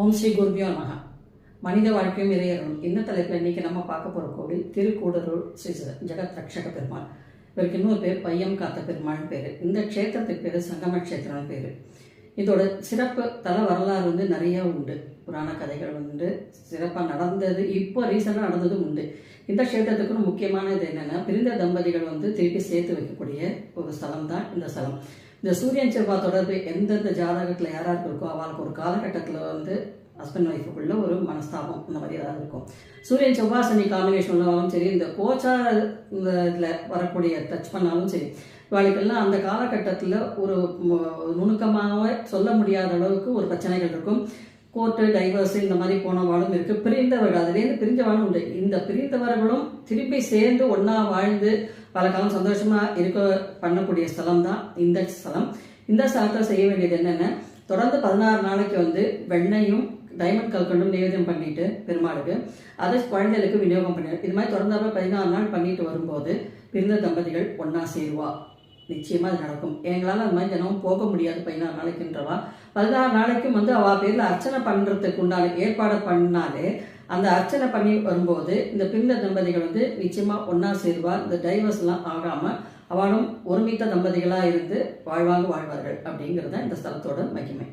ஓம் ஸ்ரீ குருபியோ மகா மனித வாழ்க்கையும் இறையரும் இந்த தலைப்பில் இன்னைக்கு நம்ம பார்க்க போகிற கோவில் திருக்கூடலூர் ஸ்ரீ ஜெகத் ரக்ஷக பெருமாள். இவருக்கு இன்னொரு பேர் பையம் காத்த பெருமாள்னு பேர். இந்த க்ஷேத்திரத்துக்கு பேர் சங்கம க்ஷேத்திரம்னு பேர். இதோட சிறப்பு தல வரலாறு வந்து நிறைய உண்டு. புராண கதைகள் உண்டு. சிறப்பாக நடந்தது இப்போ ரீசெண்டாக நடந்ததும் உண்டு. இந்த க்ஷேத்திரத்துக்கு முக்கியமானது என்னென்னா பிரிந்த தம்பதிகள் வந்து திருப்பி சேர்த்து வைக்கக்கூடிய ஒரு ஸ்தலம் தான் இந்த ஸ்தலம். இந்த சூரியன் செவ்வாய் தொடர்பு எந்தெந்த ஜாதகத்தில் யாராருக்கு இருக்கோ அவளுக்கு ஒரு காலகட்டத்தில் வந்து ஹஸ்பண்ட் ஒய்ஃபுக்குள்ள ஒரு மனஸ்தாபம் இந்த மாதிரி ஏதாவது இருக்கும். சூரியன் செவ்வாய் சனி காம்பினேஷன் உள்ளவாலும் சரி இந்த கோச்சார இந்த இதில் வரக்கூடிய டச் பண்ணாலும் சரி இவாளுக்கெல்லாம் அந்த காலகட்டத்தில் ஒரு நுணுக்கமாக சொல்ல முடியாத அளவுக்கு ஒரு பிரச்சனைகள் இருக்கும். கோர்ட்டு டைவர்ஸ் இந்த மாதிரி போனவாளும் இருக்குது பிரிந்தவர்கள் அதுலேருந்து பிரிஞ்சவாளும் உண்டு. இந்த பிரிந்தவர்களும் திருப்பி சேர்ந்து ஒன்றா வாழ்ந்து பல காலம் சந்தோஷமாக இருக்க பண்ணக்கூடிய ஸ்தலம் தான் இந்த ஸ்தலம். இந்த ஸ்தலத்தில் செய்ய வேண்டியது என்னென்ன? தொடர்ந்து பதினாறு நாளைக்கு வந்து வெண்ணையும் டைமண்ட் கல்கண்டும் நிவேதம் பண்ணிட்டு பெருமாளுக்கு அதை குழந்தைகளுக்கு விநியோகம் பண்ணி இது மாதிரி தொடர்ந்தாப்ப பதினாறு நாள் பண்ணிட்டு வரும்போது பிறந்த தம்பதிகள் ஒன்றா சேருவா. நிச்சயமாக அது நடக்கும். எங்களால் அது மாதிரி தினமும் போக முடியாது பதினாறு நாளைக்குன்றவா பதினாறு நாளைக்கும் வந்து அவ பேரில் அர்ச்சனை பண்ணுறதுக்கு உண்டான ஏற்பாடு பண்ணாலே அந்த அர்ச்சனை பண்ணி வரும்போது இந்த பிறந்த தம்பதிகள் வந்து நிச்சயமாக ஒன்றா சேருவார் இந்த டைவர்ஸ்லாம் ஆகாமல் அவளும் ஒருமித்த தம்பதிகளாக இருந்து வாழ்வாங்க வாழ்வார்கள் அப்படிங்கிறது தான் இந்த ஸ்தலத்தோட மகிமை.